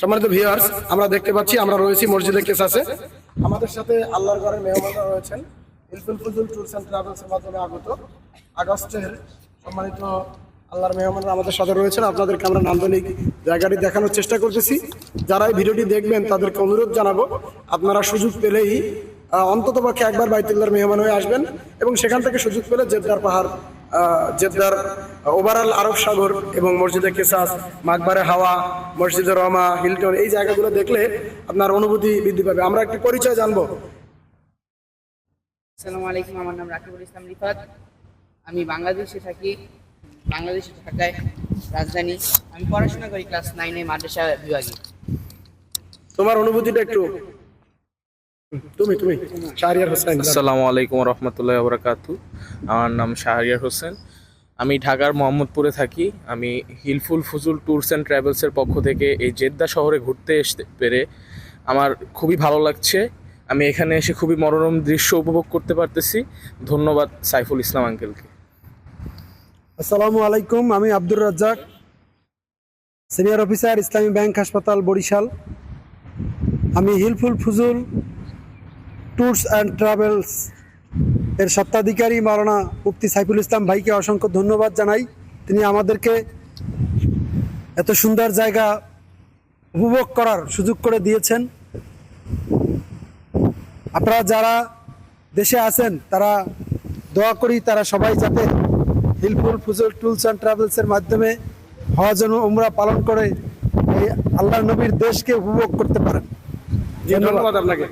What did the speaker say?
সম্মানিত ভিউয়ার্স আমরা দেখতে পাচ্ছি, আমরা রয়েছি মসজিদে কেস আছে। আমাদের সাথে আল্লাহর ঘরের মেহমানরা রয়েছেন। ইলফুল ফুজুল ট্যুরস অ্যান্ড ট্রাভেলসের মাধ্যমে আগত আগস্টের সম্মানিত আল্লাহর মেহমানরা আমাদের সাথে রয়েছেন। আপনাদেরকে আমরা নান্দনিক জায়গাটি দেখানোর চেষ্টা করতেছি। যারা এই ভিডিওটি দেখবেন, তাদেরকে অনুরোধ জানাব, আপনারা সুযোগ পেলেই অন্তত পক্ষে একবার বাইতুল্লাহর মেহমান হয়ে আসবেন এবং সেখান থেকে সুযোগ পেলে জেদ্দার পাহাড় জেদ্দার ওভারঅল আরব সাগর এবং মসজিদে কেসাস মাকবারে হাওয়া মসজিদে রমা হিলটন এই জায়গাগুলো দেখলে আপনার অনুভূতি বৃদ্ধি পাবে। আমরা একটি পরিচয় জানব। আসসালামু আলাইকুম আমার নাম রাকিবুল ইসলাম রিফাত। আমি বাংলাদেশে থাকি। বাংলাদেশে ঢাকায় রাজধানী। আমি পড়াশোনা করি ক্লাস নাইনে মাদ্রাসা বিভাগে। তোমার অনুভূতিটা একটু তুমি তুমি। শাহরিয়ার হোসেন। আসসালামু আলাইকুম রহমতুল্লাহ বরাকাতু আমার নাম শাহরিয়ার হোসেন। আমি ঢাকার মোহাম্মদপুরে থাকি। আমি হিলফুল ফুজুল ট্যুরস অ্যান্ড ট্রাভেলসের পক্ষ থেকে এই জেদ্দা শহরে ঘুরতে আসতে পেরে আমার খুবই ভালো লাগছে। আমি এখানে এসে খুবই মনোরম দৃশ্য উপভোগ করতে পারতেছি। ধন্যবাদ সাইফুল ইসলাম আঙ্কেলকে। আসসালামু আলাইকুম আমি Abdur Razzak senior officer Islami bank হাসপাতাল বরিশাল। আমি Hilful Fuzul tours and travels এর সত্ত্বাধিকারী মাওলানা মুফতি সাইফুল ইসলাম ভাইকে অসংখ্য ধন্যবাদ জানাই। তিনি আমাদেরকে এত সুন্দর জায়গা উপভোগ করার সুযোগ করে দিয়েছেন। আপনারা যারা দেশে আছেন তারা দোয়া করি তারা সবাই যাতে হিলফুল ফুজুল টুলস অ্যান্ড ট্রাভেলসের মাধ্যমে হজ উমরা পালন করে এই আল্লাহ নবীর দেশকে উপভোগ করতে পারেন। ধন্যবাদ। আপনাকে।